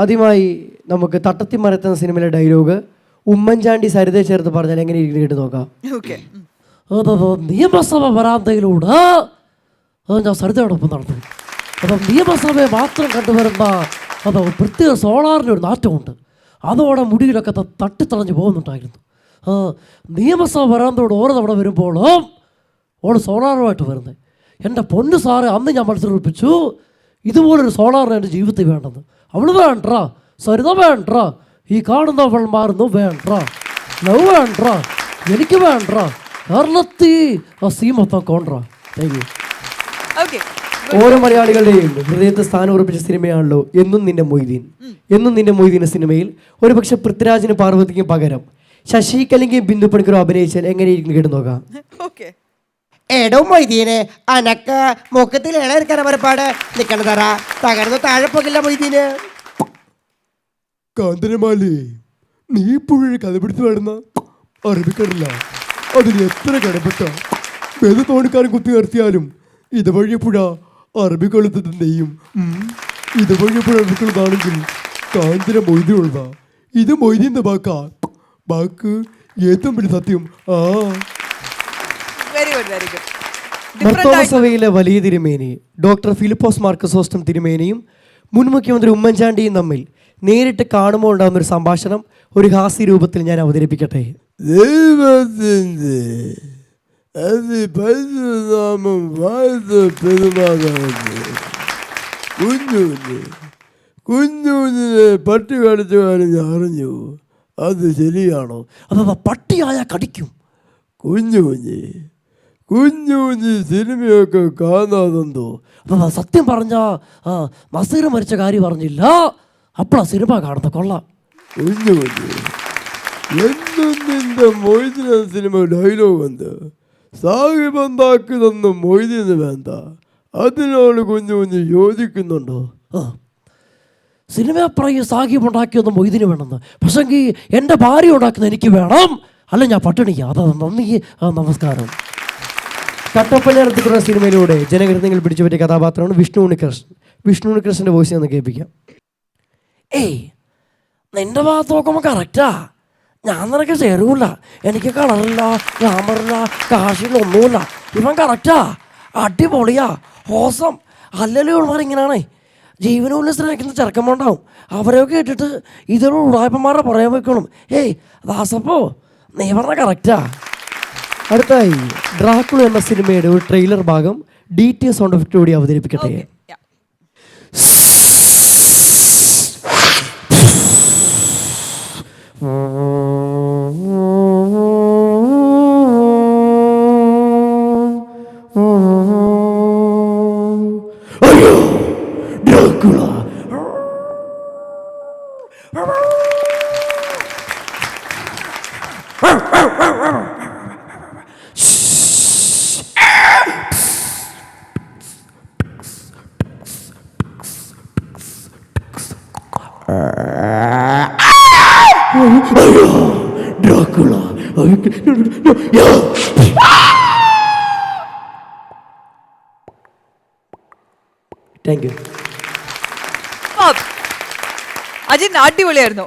ആദ്യമായി നമുക്ക് തട്ടത്തി മരത്തുന്ന സിനിമയിലെ ഡയലോഗ് ഉമ്മൻചാണ്ടി സരിതയെ ചേർത്ത് പറഞ്ഞാൽ എങ്ങനെ ഇരിക്കുന്നു കേട്ട് നോക്കാം. അതത് നിയമസഭ വരാന്തയിലൂടെ അത് ഞാൻ സരിതയോടൊപ്പം നടന്നു. അപ്പം നിയമസഭയെ മാത്രം കണ്ടുവരുന്ന അത് പ്രത്യേക സോളാറിന്റെ ഒരു നാറ്റമുണ്ട്. അതോടെ മുടിയിലൊക്കെ തട്ടിത്തളഞ്ഞു പോകുന്നുണ്ടായിരുന്നു. ആ നിയമസഭ വരാന്തയോട് ഓരോ തവണ വരുമ്പോഴും ഓൾ സോളാറുമായിട്ട് വരുന്നത്. എന്റെ പൊന്നു സാറ് അന്ന് ഞാൻ മത്സരിപ്പിച്ചു. ഇതുപോലൊരു സോളാറിന് എന്റെ ജീവിതത്തിൽ വേണ്ടത്. അവൾ വേണ്ട സരിത വേണ്ട ഈ കാണുന്നവൾ മാറുന്നു വേണ്ട ലവ് വേണ്ട എനിക്ക് വേണ്ട കേരളത്തി സീമൊത്തം കോൺട്ര താങ്ക് യു ഓക്കെ ഓരോ മലയാളികളുടെയും ഹൃദയത്തെ സ്ഥാനം ഉറപ്പിച്ച സിനിമയാണല്ലോ എന്നും നിന്റെ മൊയ്തീൻ. എന്നും നിന്റെ മൊയ്തീൻ സിനിമയിൽ ഒരുപക്ഷെ പൃഥ്വിരാജിന് പാർവതിക്കും പകരം ശശി കലിംഗയും ബിന്ദു പണിക്കറും അഭിനയിച്ചാൽ എങ്ങനെയിരിക്കും കേട്ടു നോക്കാം. ഓക്കെ എടോ മൊയ്തീനെ. അനക്ക മുഖത്തിൽ ഇളയിരിക്കാൻ ഒരുപാട് നിക്കണ തറ. തകർന്നു താഴെ പോകില്ല മൊയ്തീന്. കാന്തരമാലി നീ പുഴ കഥ പിടിച്ച് വേടുന്ന അറബിക്കടല അതിന് എത്ര കടപ്പെട്ട വേദ തോണിക്കാരൻ കുത്തി നിർത്തിയാലും ഇതുവഴി പുഴ അറബിക്കൊളുത്തത് നെയ്യും. ഇതുവഴി പുഴ അറബിക്കൊളുത്താണെങ്കിൽ കാഞ്ചന മൊയ്തിനുള്ളതാ ഇത് മൊയ്തിന്റെ ബാക്കാ ബാക്ക് ഏറ്റവും വലിയ സത്യം. ആ. Very good very good Marthoma സഭയിലെ വലിയ തിരുമേനി ഡോക്ടർ ഫിലിപ്പോസ് മാർക്കസോസ്റ്റം തിരുമേനിയും മുൻ മുഖ്യമന്ത്രി ഉമ്മൻചാണ്ടിയും തമ്മിൽ നേരിട്ട് കാണുമ്പോൾ ഉണ്ടാകുന്ന ഒരു സംഭാഷണം ഒരു ഹാസ്യ രൂപത്തിൽ ഞാൻ അവതരിപ്പിക്കട്ടെ. ദൈവത്തിന്റെ അതിപരിനാമം വാഴ്ത്ത പെരുമാറാണ് കുഞ്ഞുഞ്ഞ് കുഞ്ഞുഞ്ഞിനെ പട്ടി കടിച്ചു കാര്യം അറിഞ്ഞു. അത് ശരിയാണോ? അതാ പട്ടിയായ കടിക്കും. കുഞ്ഞു കുഞ്ഞ് കുഞ്ഞു സിനിമയൊക്കെ കാണാതെന്തോ അപ്പൊ സത്യം പറഞ്ഞ ആ നസീർ മരിച്ച കാര്യം പറഞ്ഞില്ല. അപ്പോഴാ സിനിമ കാണുന്ന കൊള്ളാം. കുഞ്ഞു കുഞ്ഞു എന്നും നിന്റെ മൊയ്തിന സിനിമ ഡയലോഗ് ഉണ്ട്. സാഹിബ് എന്താക്കിയതൊന്നും മൊയ്തിന് വേണ്ട. അതിനോട് കുഞ്ഞു കുഞ്ഞ് യോജിക്കുന്നുണ്ടോ? ആ. സിനിമ പറയും സാഹിബ് ഉണ്ടാക്കിയൊന്നും മൊയ്തിന് വേണമെന്ന്. പക്ഷെങ്കിൽ എന്റെ ഭാര്യ ഉണ്ടാക്കുന്ന എനിക്ക് വേണം. അല്ല ഞാൻ പട്ടിണിക്ക് അതാ നന്ദി നമസ്കാരം. കട്ടപ്പള്ളി നടത്തിക്കുന്ന സിനിമയിലൂടെ ജനഹൃദയങ്ങൾ പിടിച്ചു പറ്റിയ കഥാപാത്രമാണ് വിഷ്ണു ഉണ്ണികൃഷ്ണൻ. വിഷ്ണു ഉണ്ണികൃഷ്ണന്റെ വോയിസ് ഒന്ന് കേൾപ്പിക്കാം. ഏയ് നിന്റെ ഭാഗത്ത് നോക്കുമ്പോൾ കറക്റ്റാ ഞാൻ നിനക്ക് ചേരൂല. എനിക്ക് കളറില്ല ഗ്ലാമറില്ല കാശില്ല ഒന്നുമില്ല. ഇവൻ കറക്റ്റാ അടിപൊളിയാ. ഹോസം അല്ലല്ലോ ഉള്ളവർ ഇങ്ങനെയാണേ ജീവനുള്ളിൽ സ്നേഹിക്കുന്ന ചെറുക്കന്മാരുണ്ടാവും അവരെയൊക്കെ കേട്ടിട്ട് ഇതിലുള്ള ഉടായ്പന്മാരെ പറയാൻ വെക്കണം. ഏയ് ദാസപ്പോ നീ പറഞ്ഞ കറക്റ്റാ അടുത്തായി ഡ്രാക്കുള എന്ന സിനിമയുടെ ഒരു ട്രെയിലർ ഭാഗം ഡി ടി സൗണ്ട് എഫക്റ്റ് കൂടി അവതരിപ്പിക്കട്ടെ. Dracula. Dracula. Thank you Ajin അടിപൊളിയായിരുന്നു.